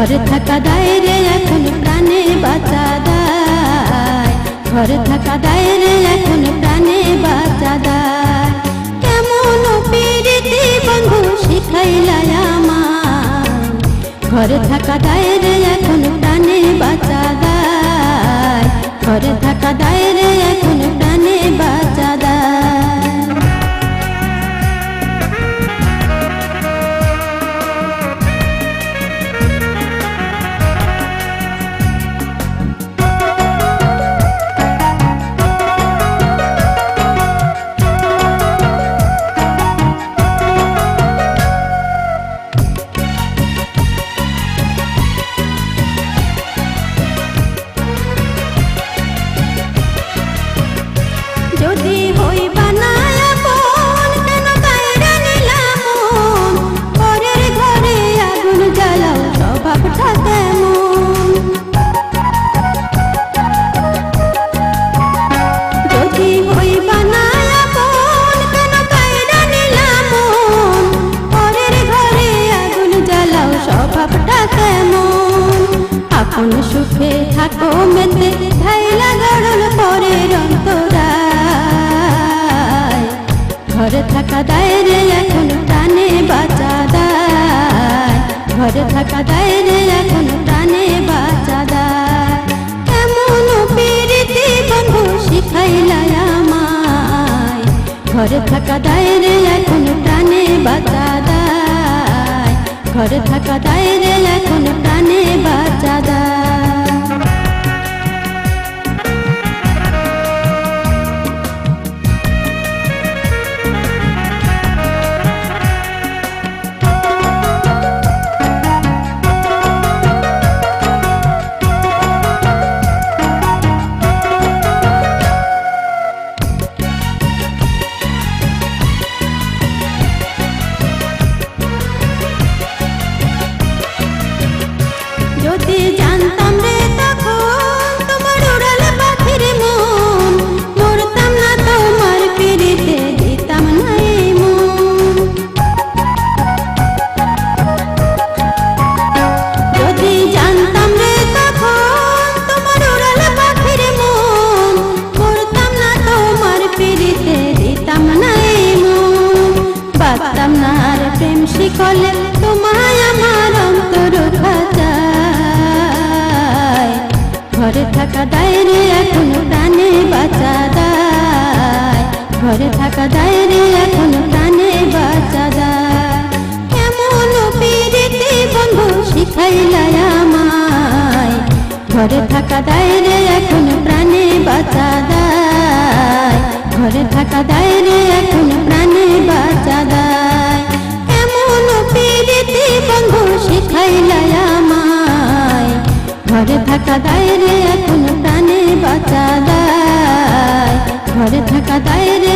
ঘরে থাকা দায় রে, এখন প্রাণে বাঁচা দায়। ঘরে থাকা দায় রে, এখন প্রাণে বাঁচা দায়। কেমন পিরিতি বন্ধু শিখাইলাই আমার ঘরে থাকা দায় রে, এখন প্রাণে বাঁচা দায়। ঘরে থাকা দায় রে, এখন প্রাণে বাঁচা সুখে থাকো মেতে ধাইলা গড়ল পরের অন্তরায় ঘরে থাকা দায় এখন প্রাণে বাঁচা দায়। ঘরে থাকা দায় এখন প্রাণে বাঁচা দায়। কেমন পিরিতি বন্ধু শিখাইলাই আমায়। ঘরে থাকা দায় এখন প্রাণে দায়। ঘরে থাকা দায় রে, এখন শিখলে তোমায় আমার অন্তর খাচায় ঘরে থাকা দায়রে এখন প্রাণে বাঁচা দায় ঘরে থাকা দায়রে এখন প্রাণে বাঁচা দায় কেমন পিরিতি বন্ধু শিখাইলাই আমায়। ঘরে থাকা এখন প্রাণে বাঁচা দায় ঘরে থাকা দায়রে ঘরে থাকা দায়রে এখন প্রাণে বাঁচা দায় ঘরে থাকা প্রাণে